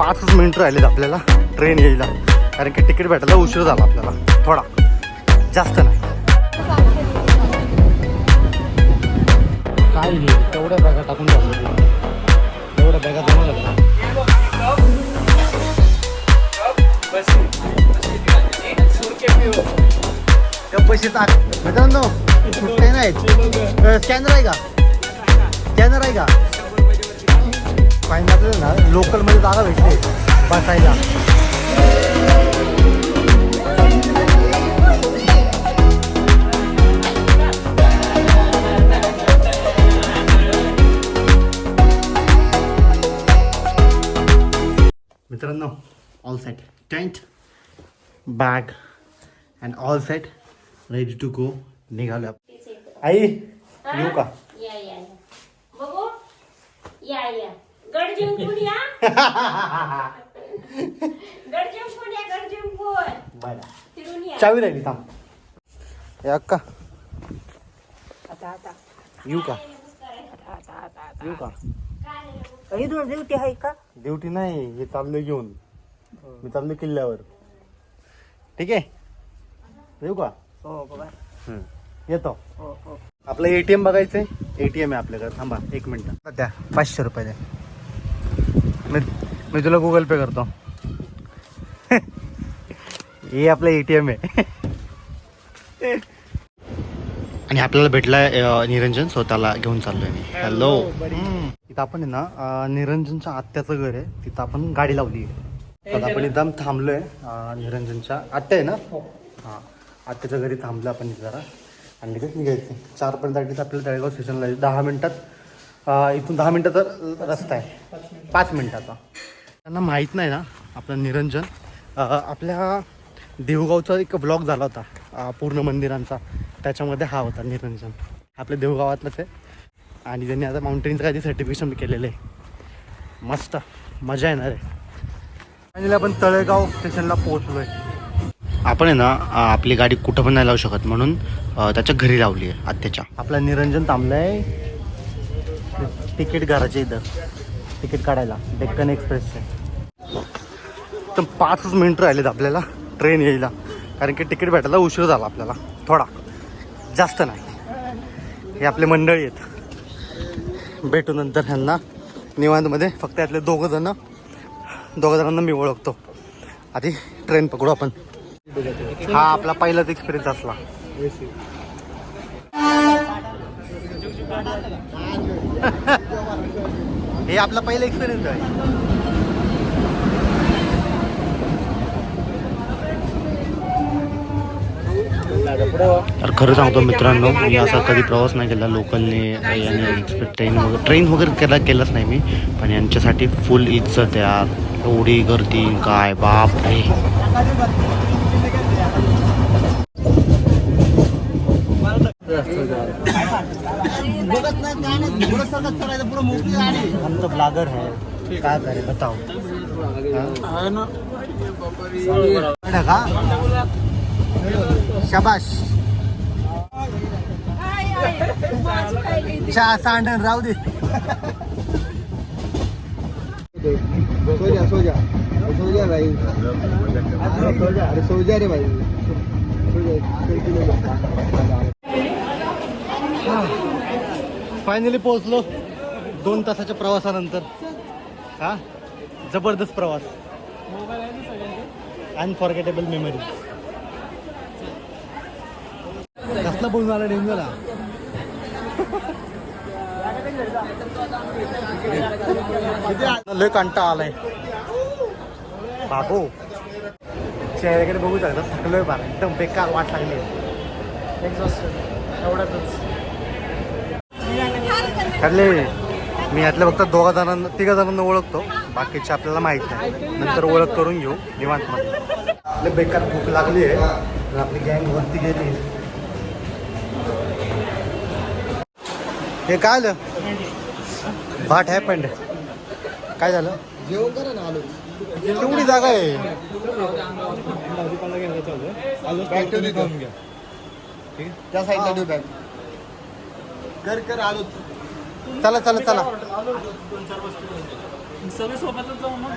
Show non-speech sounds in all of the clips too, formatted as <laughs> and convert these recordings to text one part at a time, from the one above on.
पाचच मिनिटं राहिलेत आपल्याला. ट्रेन यायला. कारण की तिकीट भेटायला उशीर झाला आपल्याला. थोडा. जास्त नाही. काय तेवढ्या बॅगा टाकून टाकलं तेवढ्या बॅगा जमा झाल्या. पैसे मित्रांनो स्कॅनर आहे का? स्कॅनर आहे का? फायनल ना लोकलमध्ये जागा भेटते बसायला. मित्रांनो all set tent bag and all set ready to go निघालो. आई, येऊ का? जिंकून या. <laughs> गड जिंकून या गड जिंकून बरं. फिरून या. चावी राहिली थांब. हे अक्का. आता आता. येऊ का? आता आता आता येऊ का? ड्युटी आहे का? ड्युटी नाही हे चाललोय घेऊन. मी चाललोय किल्ल्यावर. ठीक आहे? येऊ का? हो बाबा हम्म. येतो. हो हो. आपलं एटीएम बघायचंय? एटीएम आहे आपल्याकडे. थांबा एक मिनिट. द्या पाचशे रुपये द्या. मी मी तुला गुगल पे करतो. हे आपलं एटीएम आहे. आणि आपल्याला भेटलाय अं, निरंजन स्वतःला घेऊन चाललोय मी. हॅलो इथं आपण आहे ना निरंजनच्या आत्याचं घर आहे. तिथं आपण गाडी लावली आहे. आपण इथं थांबलोय निरंजनच्या आत्या आहे ना? हां आत्याच्या घरी थांबलो आपण जरा. आणि लगेच निघायचं. चार पर्यंत अडीच आपल्याला तळेगाव स्टेशनला. दहा मिनिटात इथून दहा मिनिटाचा रस्ता आहे. पाच मिनिटाचा. त्यांना माहीत नाही ना आपलं निरंजन. आपल्या देवगावचा एक ब्लॉग झाला होता पूर्ण मंदिरांचा. त्याच्यामध्ये हा होता निरंजन. आपल्या देवगावातलंच आहे. आणि त्यांनी आता माउंटेनचं काही सर्टिफिकेशन केलेलं आहे. मस्त मजा येणार आहे. आणि आपण तळेगाव स्टेशनला पोहोचलो आहे आपण आहे ना आपली गाडी कुठं पण नाही लावू शकत म्हणून त्याच्या घरी लावली आहे आत्याच्या. आपला निरंजन थांबलाय. तिकीट घराच्या इथं. तिकीट काढायला. डेक्कन एक्सप्रेसचे. तर पाचच मिनिटं राहिलेत आपल्याला ट्रेन यायला. कारण की तिकीट भेटायला उशीर झाला आपल्याला. थोडा. जास्त नाही. हे आपले मंडळी आहेत. भेटू नंतर ह्यांना निवांतमध्ये फक्त यातले दोघं जण दोघं जणांना मी ओळखतो. आधी ट्रेन पकडू आपण. हा आपला पहिलाच एक्सपिरियन्स असला. <laughs> हे आपला पहिला एक्सपिरियन्स आहे. तर खरं सांगतो मित्रांनो मी असा कधी प्रवास नाही केला. लोकलने याने एक्सपेक्ट ट्रेन वगैरे ट्रेन वगैरे केला केलाच नाही मी. पण यांच्यासाठी फुल इज्जत यार. एवढी गर्दी काय बाप रे. हम तो ब्लॉगर है क्या करे बताओ हाँ? का शाबाश चहा सांडण राहू दे सो जा सो जा सो जा भाई सो जा अरे सो जा रे भाई सो जा सो जा फायनली पोहोचलो दोन तासाच्या प्रवासानंतर. हा? जबरदस्त प्रवास. अनफॉर्गेटेबल मेमरी कसला बोलून आला डेंजर लय कंटा आलाय. बाबू चेहऱ्याकडे बघू शकता थकलोय बारा एकदम बेकार वाट लागली. एवढ्यातच. ठरले. मी यातल्या फक्त दोघा जणांना तिघा जणांना ओळखतो. बाकीचे आपल्याला माहीत नाही. नंतर ओळख करून घेऊ निवांत बेकार भूक लागली आहे आपली गँग वरती गेली. हे काय झालं भाट हॅपंड काय झालं? जेवण करा ना आलो केवढी जागा आहे. त्या साईडला ठेव बॅग कर कर आलो चला चला चला. सगळे सोबतच जाऊ मग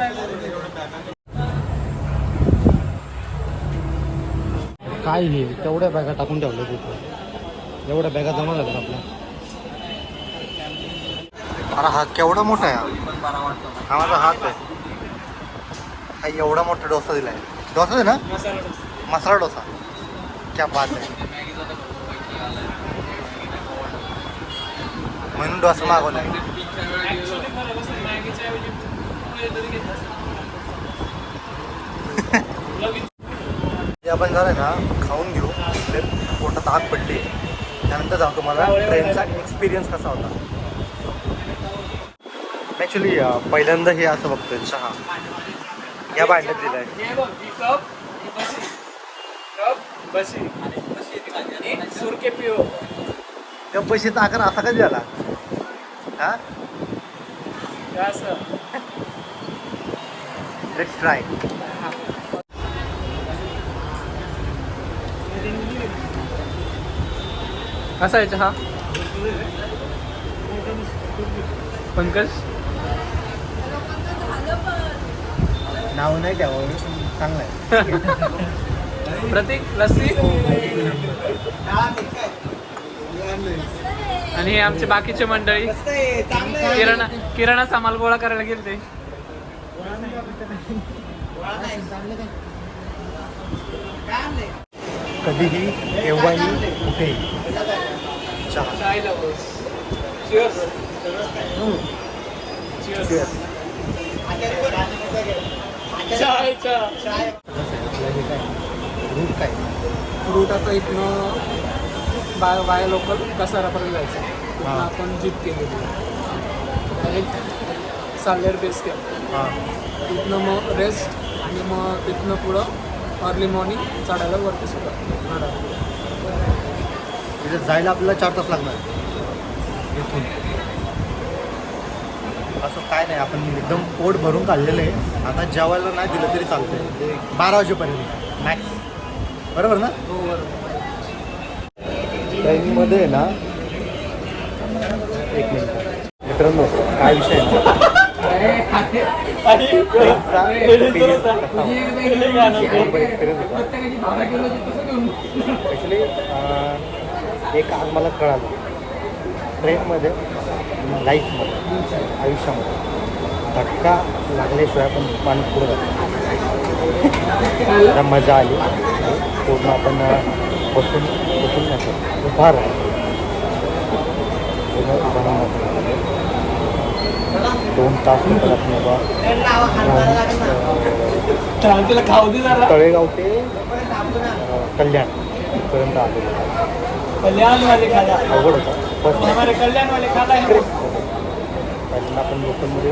काय हे? तेवढ्या बॅगा टाकून ठेवल्या तिथं. एवढ्या बॅगा जमा झाल्या आपल्या. अरे हात केवढा मोठा आहे हा? माझा हात आहे. हा एवढा मोठा डोसा दिलाय. डोसा आहे ना. मसाला डोसा. क्या बात आहे. म्हणून डोसा मागवलाय जे आपण झालं ना खाऊन घेऊ. पोटात आग पडली. त्यानंतर जाऊ तुम्हाला. ट्रेनचा एक्सपिरियन्स कसा होता? ॲक्च्युली पहिल्यांदा हे असं बघतोय चहा. या भांड्यात दिलाय. त्या पैशाचा आकार असा कधी झाला? हा? लेट्स ट्राय कसा आहे चहा? पंकज? नाव नाही द्यावं चांगलं आहे. <laughs> प्रतीक लस्सी? आणि हे आमचे बाकीचे मंडळी. किराणा किराणा सामाल गोळा करायला गेले ते. कधीही केव्हाही कुठेही. चहा Cheers. रूट काय? रूट आता इथनं बाय बाय लोकल कसारापर्यंत जायचं. तिथनं हा. आपण जीप केलेली डायरेक्ट साल्हेर बेस कॅम्प हां. तिथनं मग रेस्ट आणि मग तिथनं पुढं अर्ली मॉर्निंग चढायला वरती सुद्धा तिथे जायला आपल्याला चार तास लागणार. इथून. असं काय नाही आपण एकदम पोट भरून काढलेलं आहे. आता जेवायला नाही दिलं तरी चालतंय. बारा वाजेपर्यंत. मॅक्स बरोबर ना? हो बरोबर. ट्रेनमध्ये आहे ना एक मिनिट मित्रांनो काय विषय आहे? ना ट्रेनचा experience कसा होता? बरोबर experience होता. ॲक्च्युली एक आज मला कळालं. ट्रेनमध्ये लाईफमध्ये आयुष्यामध्ये धक्का लागल्याशिवाय पण माणूस पुढे जातो मजा आली. पूर्ण आपण बसून बसून नाही राहून दोन तास तळेगाव ते कल्याण पर्यंत आलेलो कल्याण वाले खाला अवघड होता. फर्स्ट कल्याण खाला आपण लोकलमध्ये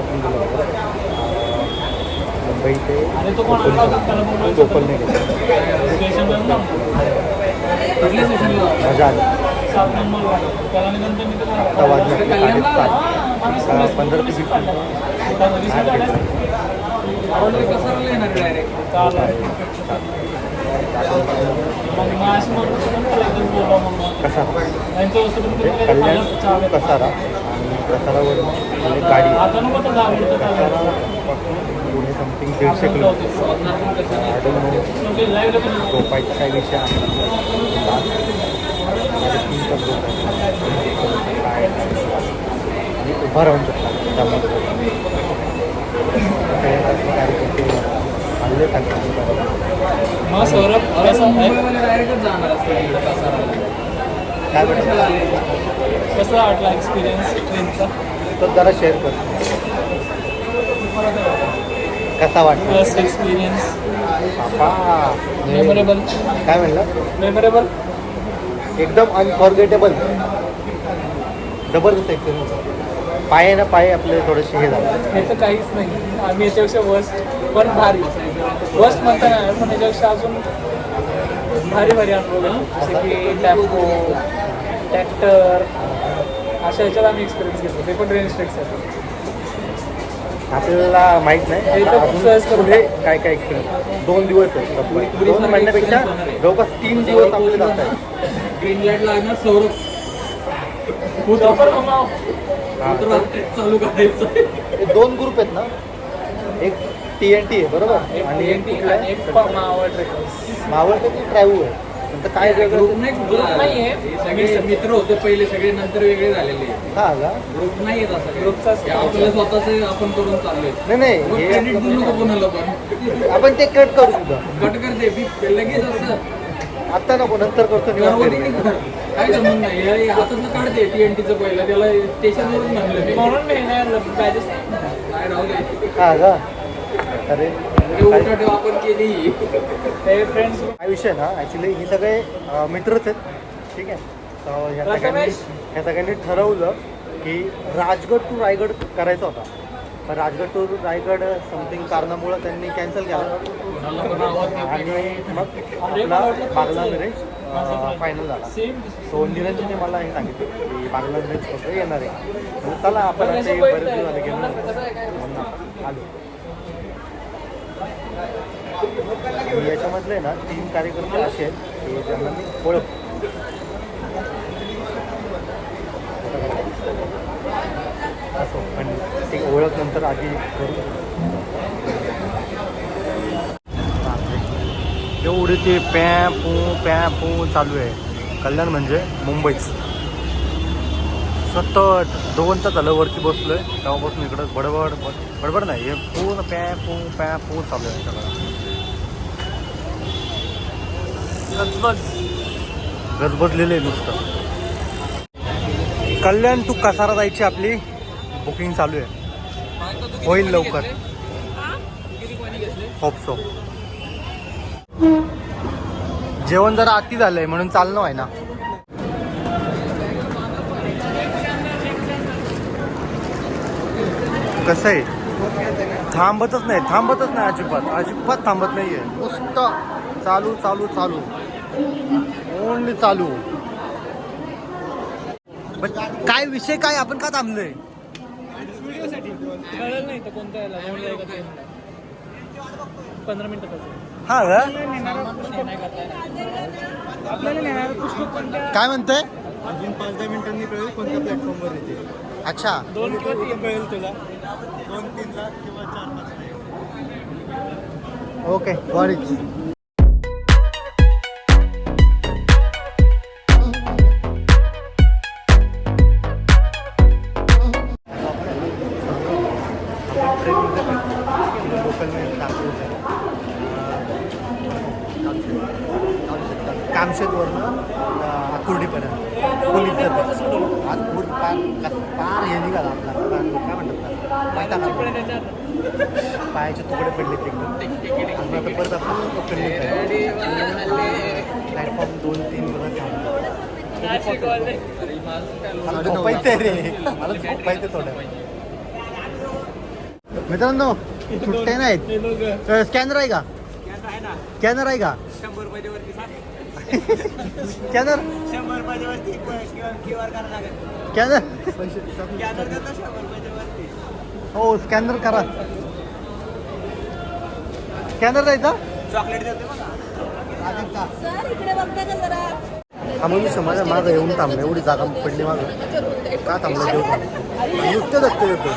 आपण गेलो. ना कुठल्या स्टेशनला मजा आली सात नंबर त्याला नंतर मी तर आता वाजले आपले साडेसात आता पंधरा ते कसं म्हणजे कल्याण. कसारा आणि कसारावर म्हणजे गाडी आता पुढे समथिंग दीडशे किलोमीटर झोपायचा काय विषय आहे. तीन तास झोपायचं काय आणि उभा राहून शकता त्यामध्ये. हल्ले काय कसं वाटला एक्सपिरियन्स ट्रेनचा तर जरा शेअर कर. कसा वाटला? फर्स्ट एक्सपिरियन्स बापा. मेमोरेबल काय म्हणलं? मेमोरेबल एकदम अनफॉर्गेटेबल जबरदस्त एक्सपिरियन्स पाय ना पाय आपले थोडेसे हे झाले. हे तर काहीच नाही. आम्ही याच्यापेक्षा वर्स्ट पण भारी. वर्स्ट म्हणता नाही पण याच्यापेक्षा अजून भारी भारी अनुभव जसे की टॅम्पो ट्रॅक्टर अशा ह्याच्यात आम्ही एक्सपिरियन्स घेतलो. ते पण रेंज ट्रेक्स आपल्याला माहीत नाही. पुढे काय काय एक्सपिरियन्स दोन दिवस आहेत फक्त. दोन महिन्यापेक्षा जवळपास तीन दिवस आपले जात आहेत. ग्रीन लाइट लागणार सौरभ. लवकर मग हा. चालू करायचं. हे दोन ग्रुप आहेत ना. एक टी एन टी आहे बरोबर? आणि एक कुठला आहे? मावळ ट्रेकर्स मावळ ते ट्रॅव्हल आहे. त्यांचं काय ग्रुप वेगळं नाही ग्रुप नाहीये सगळे मित्र होते पहिले सगळे नंतर वेगळे झालेले हा का ग्रुप नाही येत असं ग्रुपचा हे आपलं स्वतःच आपण करून चाललोय नाही नाही मग हे क्रेडिट देऊ नको कोणाला पण आपण ते कट करू सुद्धा कट करते बी लगेच असं आता नको नंतर करतो. काय जमून नाही हे हातातलं काढते टीएनटीचं पहिलं त्याला स्टेशनवरून म्हणलं मी म्हणून मी नाही बॅजेस काय राहू दे हा का अरे हे आपण केली. ते फ्रेंड्स काय विषय ना ॲक्च्युली हे सगळे मित्रच आहेत. ठीक आहे? तर ह्या सगळ्यांनी रमेश. ह्या सगळ्यांनी ठरवलं की राजगड टू रायगड करायचा होता. पण राजगड टू रायगड समथिंग कारणामुळं त्यांनी कॅन्सल केला. आणि मग आपला बागला मिरेज फायनल झाला. सो निरंजनने मला हे सांगितलं की बागला मिरेज कसं येणार आहे. चला आपण आता हे बरेच दिवस झाले गेलो. म्हणून आपण आलो. आणि याच्यामधले ना तीन कार्यकर्ते असे आहेत की ज्यांना मी ओळख असो पण ते ओळख नंतर आधी करू. एवढे ते पॅ पू पॅ पू चालू आहे. कल्याण म्हणजे मुंबईच. सतत दोन तास झालं वरती बसलोय. तेव्हापासून इकडं बडबड बड- बडबड नाही हे पूर्ण पॅ पू पॅ पू चालू आहे सगळं. गजबज. गजबजलेलं आहे नुसतं. कल्याण टू कसारा जायची आपली बुकिंग चालू आहे. होईल लवकर. होप सो जेवण जरा आती झालंय म्हणून चालणं आहे ना कसं आहे? थांबतच नाही थांबतच नाही अजिबात. अजिबात थांबत नाहीये. नुसतं चालू चालू चालू. ओनली चालू. पण काय विषय काय? आपण का थांबलोय? पंधरा हा काय म्हणतोय? अजून पाच दहा मिनिटांनी कळेल कोणत्या प्लॅटफॉर्मवर येते. अच्छा. दोन किंवा तीन कळेल तुला. दोन तीन लाख किंवा चार पाच लाख. ओके गॉट इट दोन तीन झोपायचंय रे? मला झोपायचं थोडं मित्रांनो सुट्टे नाहीत. स्कॅनर आहे का? स्कॅनर आहे का? स्कॅनर? स्कॅनर? हो स्कॅनर करा. स्कॅनर द्यायचा? चॉकलेट देते हा मनुष्य माझ्या मागं येऊन थांबला एवढी जागा पडली मागं. का थांबला जेवण नुसतं दत्त येतो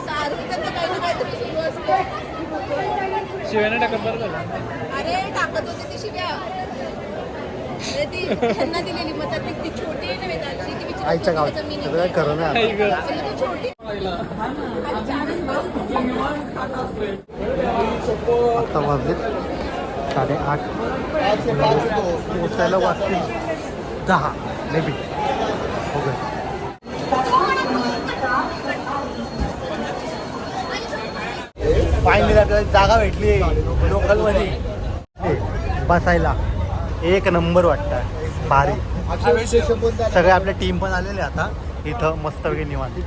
सारखं त्यांचं काही ना काहीतरी सुरू असतं शिवायला टाकत बरं झालं. अरे टाकत होते ती शिव्या. अरे ती त्यांना दिलेली मग त्यातली ती छोटी आहे ना वेदांची ती बिचारी आईच्या गावात. सगळं काय खरं आता. वाजले साडेआठ. पोचायला वाजतील दहा मे बी ओके फायनली आपल्याला जागा भेटली लोकलमध्ये. बसायला. एक नंबर वाटतं. भारी. सगळे आपल्या टीम पण आलेले आता. इथं मस्तपैकी निवांत.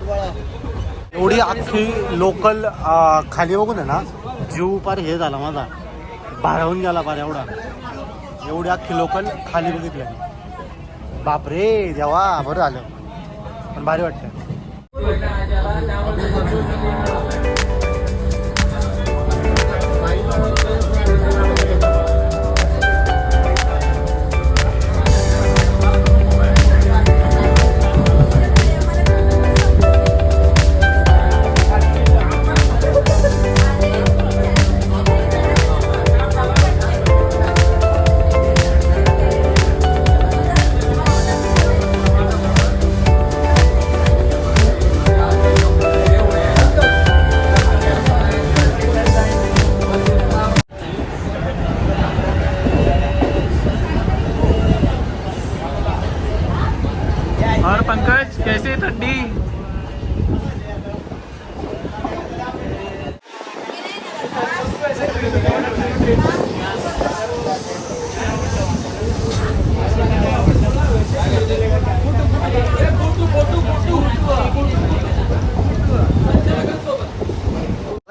एवढी अख्खी लोकल खाली बघून आहे ना जीव पार हे झाला माझा. भारावून गेला बार एवढा. एवढ्या अख्खी लोकल खाली बघितली बापरे देवा बरं झालं. पण भारी वाटतं और पंकज कैसे ठंडी?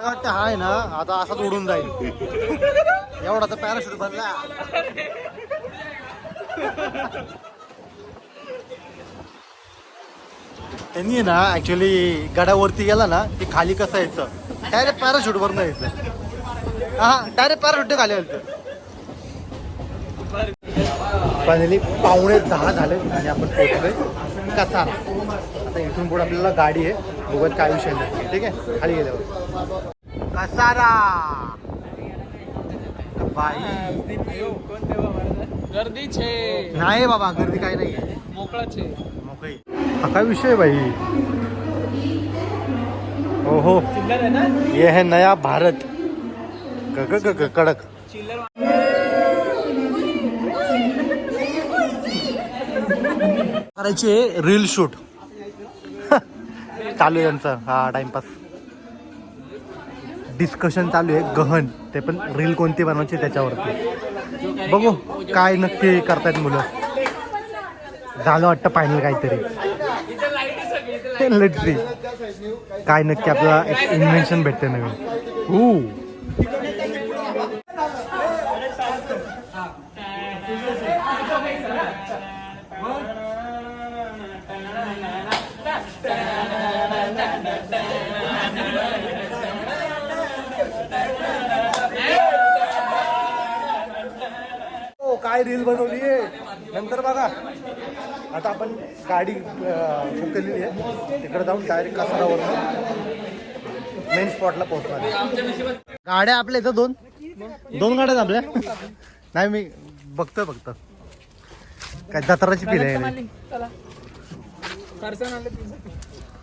वाटतं आहे ना आता असाच उडून जाईल. एवढा तर पॅराशूट भरला त्यांनी ना ऍक्च्युली गडावरती गेला ना की खाली कसं यायचं? डायरेक्ट पॅराशूट वरनं यायचं. हा डायरेक्ट पॅराशूट खाली यायचं. फायनली पावणे दहा झाले आणि आपण पोहोचलोय कसारा. आता इथून पुढे आपल्याला गाडी आहे बघत काय विषय नाही. ठीक आहे? खाली गेल्यावर. कसारा! बाई. गर्दीचे नाही बाबा गर्दी काही नाही मोकळाचे मोकळी हा काय विषय भाई बाई? हो हो ये है नया भारत. ग ग कडक. करायचे रील शूट. <laughs> चालू आहे यांचं हा टाइमपास. डिस्कशन चालू आहे गहन. ते पण रील कोणती बनवायची त्याच्यावरती. बघू काय नक्की करतायत मुलं. झालं वाटतं फायनल काहीतरी. Let's काय नक्की आपल्याला एक इन्व्हेन्शन भेटते नवीन. ऊ हो, काय रील बनवली आहे नंतर बघा. आता आपण गाडी फुकलेली आहे. तिकडे जाऊन डायरेक्ट कसारावर मेन स्पॉटला पोहोचणार गाड्या आपल्या इथं दोन? दोन गाड्या आपल्या? नाही मी बघतोय फक्त. काय दतराची पिढी आहे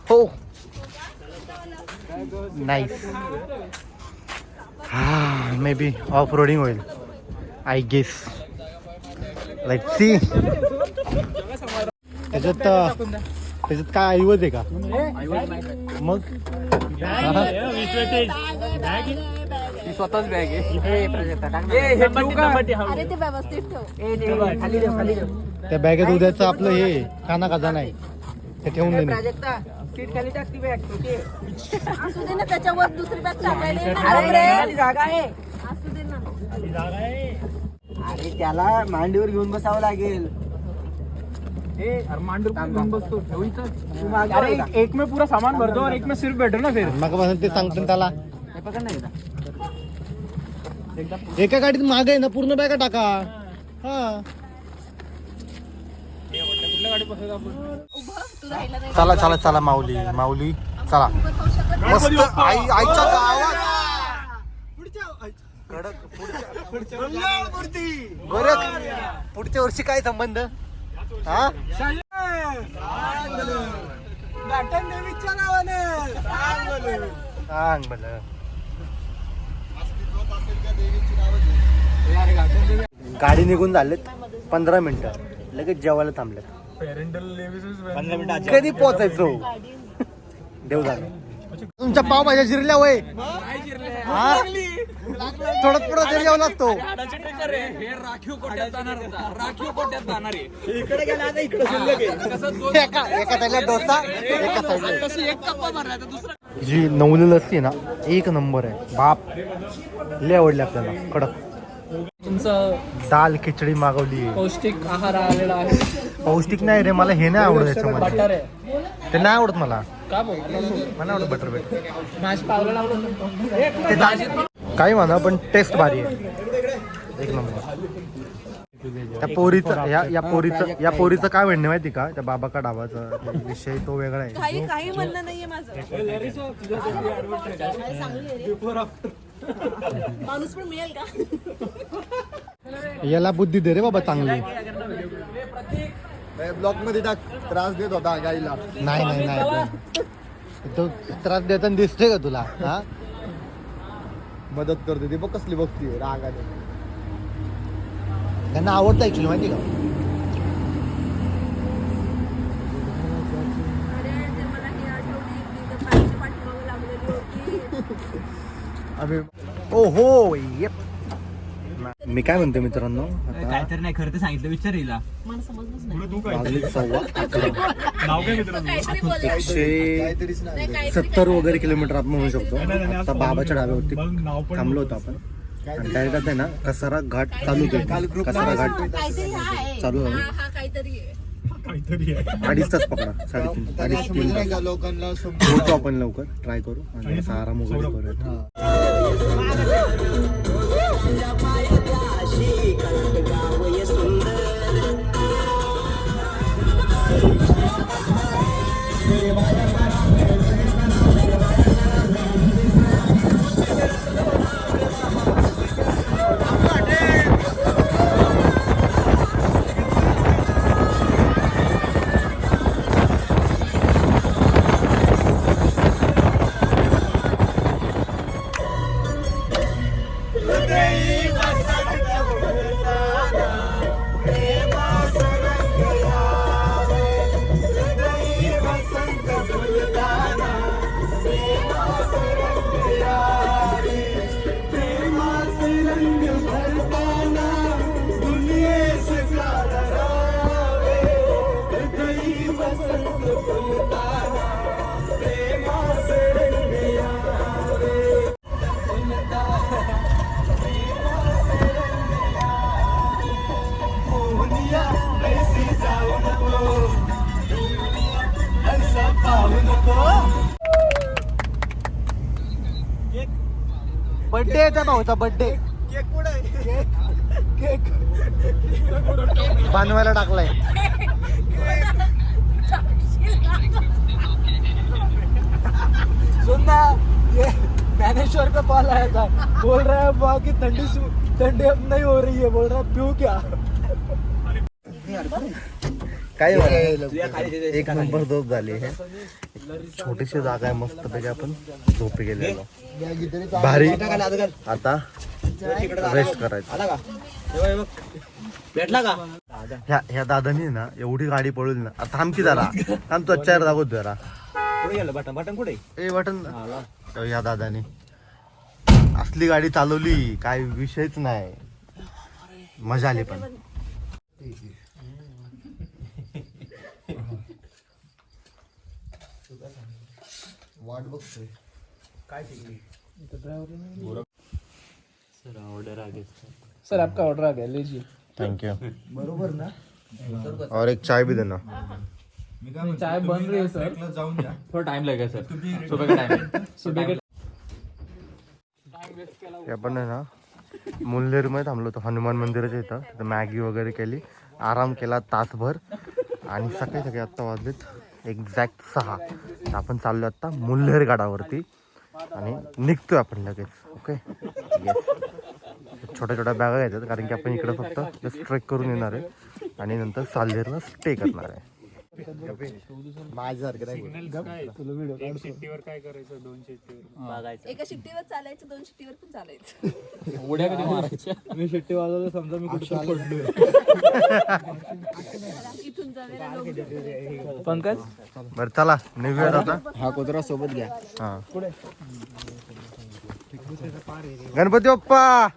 हो नाईस हा. मे बी ऑफ रोडिंग होईल. आय गेस लाईक सी त्याच्यात त्याच्यात काय ऐवज आहे का? मग? हा? स्वतःच बॅग आहे. अरे ते व्यवस्थित ठेव. त्या बॅगेत उद्याचं आपलं हे खाना खजाना आहे ते ठेवून देणे. असू दे ना त्याच्यावर दुसरी बॅग टाकायला जागा आहे. असू दे ना. अरे त्याला मांडीवर घेऊन बसावं लागेल. मांडूर घेऊन बसतो ठेवू इथं. अरे एक में पूरा सामान भर दो और एक में सिर्फ बैठो ना फिर. मग ते सांगतो त्याला. एका गाडीत माग आहे ना पूर्ण बॅगा टाका. हा. कुठल्या गाडी बसायचं आपण उभं तू राहिला नाही चला चला चला माऊली माऊली चला. मस्त आई आईच्या गावात कडक पुढच्या बरं. पुढच्या वर्षी काय संबंध? हा? सांग मला गाडी निघून झालेत पंधरा मिनिटं. लगेच जेवायला थांबलेत. कधी पोहोचायचो? देव झालं. तुमच्या पावभाज्या जिरल्या वय. हा? थोडं पुढं तरी यावं लागतो. हे राखीव कोट्यात जाणार होता. राखीव कोट्यात जाणार आहे. एका एका साईडला डोसा एका साईडला कसं एक कप्पा भरला तर दुसरा जी नवली लस्सी आहे ना एक नंबर आहे. बाप. लय आवडली आपल्याला. कडक. तुमचं दाल खिचडी मागवली. पौष्टिक आहार आलेला आहे. पौष्टिक नाही रे मला हे नाही आवडत बटर याच्यामध्ये. आहे. ते नाही आवडत मला. का बोलतो मला आवडत बटर बेट मॅश पावलं लावलं. ते काही म्हणा पण टेस्ट भारी आहे. एक नंबर. त्या पोरीचं या या पोरीचं या पोरीचं काय म्हणणं माहिती का? त्या बाबा का डाबाचा विषय तो वेगळा आहे. काही काही म्हणणं नाहीये माझं. माणूस पण मिळेल का? याला बुद्धी दे रे बाबा चांगली. ब्लॉकमध्ये टाक. त्रास देत होता गाईला. नाही नाही नाही. तो त्रास देताना दिसतोय का तुला? हा? मदत करते. ती बघ कसली बघती रागाने. त्यांना आवडतं ऍक्च्युली माहिती का? अरे हे ओ हो <laughs> येप. मी काय म्हणतो मित्रांनो? आता काहीतरी नाही खरं ते सांगितलं विचार हिला. वाजले सव्वा अकरा. काहीतरी बोल एकशे काहीतरीच नाही काहीतरी सत्तर वगैरे किलोमीटर आपण म्हणू शकतो. आता बाबाच्या डाव्यावरती थांबलो होतो आपण. आणि डायरेक्ट आता आहे ना कसारा घाट चालू केला. कसारा घाट काहीतरी हा आहे. चालू हा आहे हा काहीतरी आहे. अडीच तास पकडा. साडेतीन अडीच तीन नाही तास का लोकांना सम- पोहोचू आपण लवकर. ट्राय करू. आणि असा आराम वगैरे करूयात बर्थडे बर्थडे बनवायला टाकलाय. सुनना ये मैनेजर का कॉल आया था. बोल रहा है वहाँ की ठंडी सु- ठंडी अब नहीं हो रही है बोल रहा है पीऊ क्या? काय एक नंबर झोप झाली छोटीशी जागा आहे मस्त पैकी आपण झोपी गेलेलो. भारी. आता रेस्ट करायचं. भेटला का? ह्या ह्या दादानी ना एवढी गाडी पळवली ना. आता थांब की जरा. थांब तो चार दाखवतो जरा. बटन बटन कुठे? ए वाटन ह्या दादानी. असली गाडी चालवली काय विषयच नाही. मजा आली पण. वाट बघतोय. सर आपका ऑर्डर आ गया लीजिए. थैंक यू और एक चाय भी देना. चाय बन रही है सर. थोड़ा टाइम लगेगा सर. सुबह का टाइम सुबह के आपण आहे ना. मुल्लेरमध्ये थांबलो होतो. हनुमान मंदिराच्या इथं. मॅगी वगैरे केली. आराम केला तासभर. आणि सकाळी सकाळी आत्ता वाजलेत. एक्झॅक्ट सहा. तर आपण चाललो आत्ता मुल्हेर गडावरती. आणि निघतोय आपण लगेच ओके? येस छोट्या छोट्या बॅगा घ्यायच्यात कारण की आपण इकडे फक्त जस्ट ट्रेक करून येणार आहे. आणि नंतर साल्हेरला स्टे करणार आहे. माझ्यासारखं नाही एका शिट्टीवर चालायचं दोन शिट्टीवर पण चालायचं. उड्या कधी मारायच्या? मी शिट्टी वाजवलं समजा मी कुठे इथून लोक पंकज? बरं चला निघूयात आता. हा कुत्रा सोबत घ्या. हा. गणपती बाप्पा!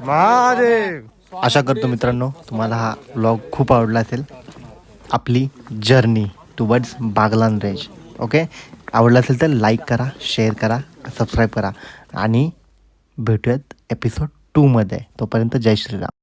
महादेव! आशा करतो मित्रांनो तुम्हाला हा ब्लॉग खूप आवडला असेल. आपली journey towards Baglan range okay आवडला असेल तर लाईक करा शेअर करा सबस्क्राईब करा. आणि भेटूयात एपिसोड टूमध्ये तोपर्यंत जय श्रीराम.